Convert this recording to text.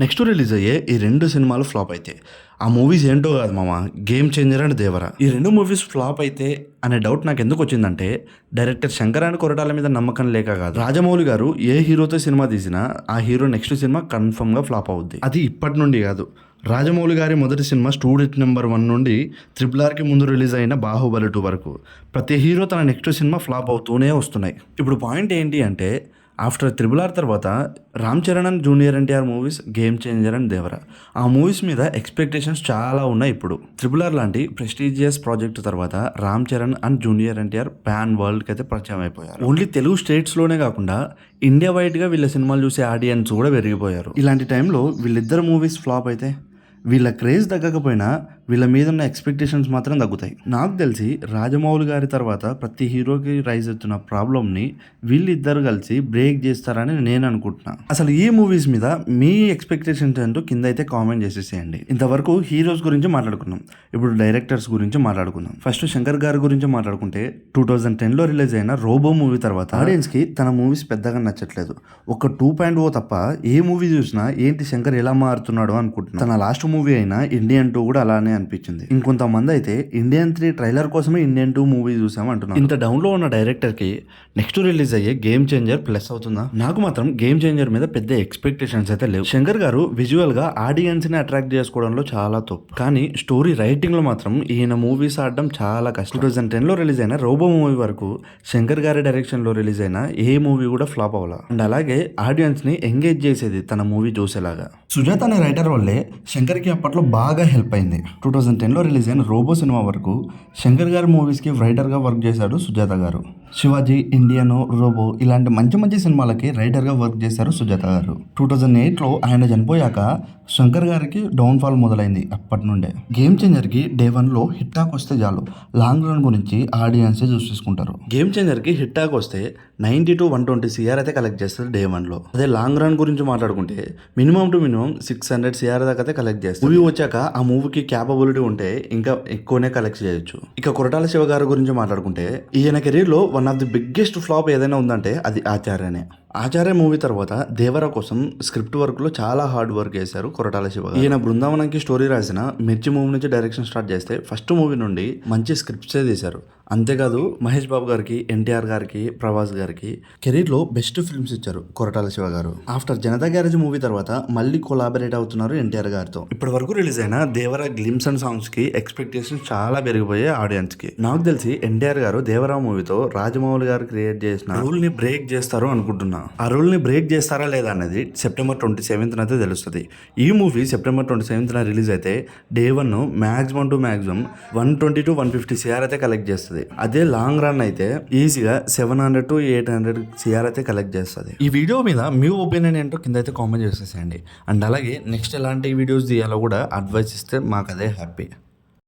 Next release అయ్యే ఈ రెండు సినిమాలు ఫ్లాప్ అయితే. ఆ మూవీస్ ఏంటో కాదు మామ గేమ్ చేంజర్ అండ్ దేవరా. ఈ రెండు మూవీస్ ఫ్లాప్ అయితే అనే డౌట్ నాకు ఎందుకు వచ్చిందంటే డైరెక్టర్ శంకర్ కొరటాల మీద నమ్మకం లేక కాదు. రాజమౌళి గారు ఏ హీరోతో సినిమా తీసినా ఆ హీరో నెక్స్ట్ సినిమా కన్ఫర్మ్గా ఫ్లాప్ అవుద్ది. అది ఇప్పటి నుండి కాదు. రాజమౌళి గారి మొదటి సినిమా స్టూడెంట్ నెంబర్ వన్ నుండి త్రిబుల్ ఆర్కి ముందు రిలీజ్ అయిన బాహుబలి టూ వరకు. ప్రతి హీరో తన నెక్స్ట్ సినిమా ఫ్లాప్ అవుతూనే వస్తున్నాయి. ఇప్పుడు పాయింట్ ఏంటి అంటే ఆఫ్టర్ త్రిబుల్ ఆర్ తర్వాత Ram Charan and junior NTR movies game changer and Devara. ఆ మూవీస్ మీద ఎక్స్పెక్టేషన్స్ చాలా ఉన్నాయి ఇప్పుడు. త్రిబుల్ ఆర్ లాంటి ప్రెస్టీజియస్ ప్రాజెక్ట్ తర్వాత Ram Charan and junior NTR pan వరల్డ్కి అయితే పరిచయం అయిపోయారు. ఓన్లీ తెలుగు స్టేట్స్లోనే కాకుండా ఇండియా వైడ్గా వీళ్ళ సినిమాలు చూసే ఆడియన్స్ కూడా పెరిగిపోయారు. ఇలాంటి టైంలో వీళ్ళిద్దరు మూవీస్ ఫ్లాప్ అయితే వీళ్ళ క్రేజ్ తగ్గకపోయినా వీళ్ళ మీద ఉన్న ఎక్స్పెక్టేషన్స్ మాత్రం తగ్గుతాయి. నాకు తెలిసి రాజమౌళి గారి తర్వాత ప్రతి హీరోకి రైజ్ అవుతున్న ప్రాబ్లమ్ని వీళ్ళిద్దరు కలిసి బ్రేక్ చేస్తారని నేను అనుకుంటున్నా. అసలు ఈ మూవీస్ మీద మీ ఎక్స్పెక్టేషన్స్ ఏంటో కింద అయితే కామెంట్ చేసేసేయండి. ఇంతవరకు హీరోస్ గురించి మాట్లాడుకున్నాం. ఇప్పుడు డైరెక్టర్స్ గురించి మాట్లాడుకుందాం. ఫస్ట్ శంకర్ గారి గురించి మాట్లాడుకుంటే టూ థౌజండ్ టెన్లో రిలీజ్ అయిన రోబో మూవీ తర్వాత ఆడియన్స్కి తన మూవీస్ పెద్దగా నచ్చట్లేదు. ఒక టూ పాయింట్ ఓ తప్ప ఏ మూవీ చూసినా ఏంటి శంకర్ ఎలా మారుతున్నాడు అనుకుంటున్నా. తన లాస్ట్ మూవీ అయినా ఇండియన్ టూ కూడా అలానే అనిపించింది. ఇంకొంతమంది అయితే ఇండియన్ త్రీ ట్రైలర్ కోసమే ఇండియన్ టూ మూవీ చూసాం అంటున్నారు. ఇంత డౌన్లో ఉన్న డైరెక్టర్కి నెక్స్ట్ రిలీజ్ అయ్యే గేమ్ చేంజర్ ప్లస్ అవుతుందా? నాకు మాత్రం గేమ్ చేంజర్ మీద పెద్ద ఎక్స్పెక్టేషన్స్ అయితే లేవు. శంకర్ గారు విజువల్గా ఆడియన్స్ని అట్రాక్ట్ చేసుకోవడంలో చాలా తప్పు. కానీ స్టోరీ రైటింగ్లో మాత్రం ఈయన మూవీస్ ఆడడం చాలా కష్టం. టూ థౌసండ్ టెన్లో రిలీజ్ అయిన రోబో మూవీ వరకు శంకర్ గారి డైరెక్షన్లో రిలీజ్ అయిన ఏ మూవీ కూడా ఫ్లాప్ అవ్వాల. అండ్ అలాగే ఆడియన్స్ని ఎంగేజ్ చేసేది తన మూవీ చూసేలాగా. సుజాత అనే రైటర్ వల్లే శంకర్కి అప్పట్లో బాగా హెల్ప్ అయింది. టూ థౌజండ్ టెన్లో రిలీజ్ అయిన రోబో సినిమా వరకు శంకర్ గారి మూవీస్కి రైటర్గా వర్క్ చేశాడు సుజాత గారు. శివాజీ ఇండియన్ రోబో ఇలాంటి మంచి మంచి సినిమాలకి రైటర్గా వర్క్ చేశారు సుజాత గారు. టూ థౌజండ్ ఎయిట్లో ఆయన చనిపోయాక శంకర్ గారికి డౌన్ఫాల్ మొదలైంది అప్పటి నుండే. గేమ్ చేంజర్కి డే వన్లో హిట్ టాక్ వస్తే చాలు. లాంగ్ రన్ గురించి ఆడియన్సే చూసేసుకుంటారు గేమ్ చేంజర్కి హిట్ టాక్ వస్తే ninety to one twenty CR అయితే కలెక్ట్ చేస్తారు డే వన్లో. అదే లాంగ్ రన్ గురించి మాట్లాడుకుంటే minimum to minimum six hundred CR దాకా అయితే కలెక్ట్ చేస్తారు. మూవీ వచ్చాక ఆ మూవీకి క్యాపబిలిటీ ఉంటే ఇంకా ఎక్కువనే కలెక్ట్ చేయొచ్చు. ఇక కొరటాల శివ గారి గురించి మాట్లాడుకుంటే ఈయన కెరీర్లో one of the biggest flop ఏదైనా ఉందంటే అది ఆచార్యనే. ఆచార్య మూవీ తర్వాత దేవర కోసం స్క్రిప్ట్ వర్క్లో చాలా హార్డ్ వర్క్ చేశారు కొరటాల శివ ఈయన బృందావనంకి స్టోరీ రాసిన మిర్చి మూవీ నుంచి డైరెక్షన్ స్టార్ట్ చేస్తే ఫస్ట్ మూవీ నుండి మంచి స్క్రిప్ట్సే తీశారు. అంతేకాదు మహేష్ బాబు గారికి ఎన్టీఆర్ గారికి ప్రభాస్ గారికి కెరీర్లో బెస్ట్ ఫిల్మ్స్ ఇచ్చారు కొరటాల శివ గారు. ఆఫ్టర్ జనతా గ్యారేజ్ మూవీ తర్వాత మళ్ళీ కొలాబరేట్ అవుతున్నారు ఎన్టీఆర్ గారితో. ఇప్పటి వరకు రిలీజ్ అయిన దేవర గ్లిమ్స్ అండ్ సాంగ్స్కి ఎక్స్పెక్టేషన్స్ చాలా పెరిగిపోయాయి ఆడియన్స్కి. నాకు తెలిసి ఎన్టీఆర్ గారు దేవరా మూవీతో రాజమౌళి గారు క్రియేట్ చేసిన రూల్ని బ్రేక్ చేస్తారు అనుకుంటున్నా. ఆ రూల్ని బ్రేక్ చేస్తారా లేదా అనేది సెప్టెంబర్ ట్వంటీ సెవెంత్ అయితే తెలుస్తుంది. ఈ movie September twenty seventh release అయితే day one maximum to maximum one twenty to one fifty CR అయితే కలెక్ట్ చేస్తుంది. అదే లాంగ్ రన్ అయితే ఈజీగా seven hundred to eight hundred CR అయితే కలెక్ట్ చేస్తుంది. ఈ వీడియో మీద మీ ఒపీనియన్ ఏంటో కింద అయితే కామెంట్ చేసేసేయండి. అండ్ అలాగే నెక్స్ట్ ఎలాంటి వీడియోస్ తీయాలో కూడా అడ్వైస్ ఇస్తే మాకు అదే హ్యాపీ